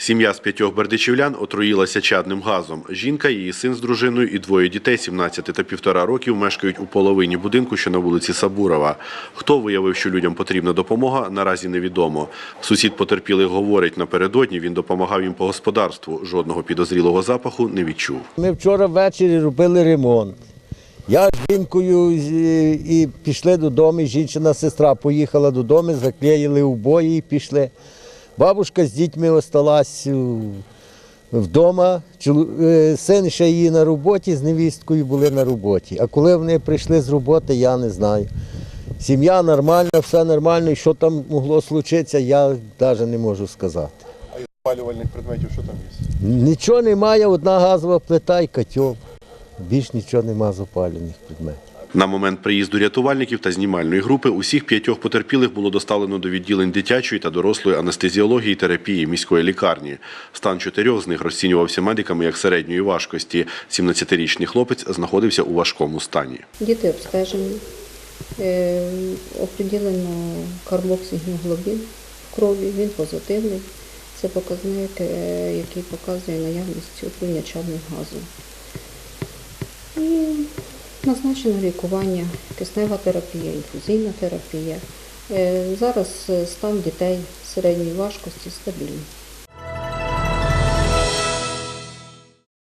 Сім'я з п'ятьох бердичівлян отруїлася чадним газом. Жінка, її син з дружиною і двоє дітей 17 та півтора років мешкають у половині будинку, що на вулиці Сабурова. Хто виявив, що людям потрібна допомога, наразі невідомо. Сусід потерпілих говорить, напередодні він допомагав їм по господарству. Жодного підозрілого запаху не відчув. Ми вчора ввечері робили ремонт. Я з жінкою і пішли додому. Жінчина сестра поїхала додому, заклеїли обої і пішли. Бабушка з дітьми осталась вдома. Е, Син ще її на роботі з невісткою були на роботі. А коли вони прийшли з роботи, я не знаю. Сім'я нормальна, все нормально, і що там могло случитися, я навіть не можу сказати. А із опалювальних предметів що там є? Нічого немає, одна газова плита і котел. Більш нічого нема з опалювальних предметів. На момент приїзду рятувальників та знімальної групи усіх п'ятьох потерпілих було доставлено до відділень дитячої та дорослої анестезіології терапії міської лікарні. Стан чотирьох з них розцінювався медиками як середньої важкості. 17-річний хлопець знаходився у важкому стані. Діти обстежені, е, оприділено карбоксигемоглобін в крові, він позитивний. Це показник, е, який показує наявність газом. І назначено лікування, киснева терапія, інфузійна терапія. Е, Зараз е, стан дітей середньої важкості стабільний.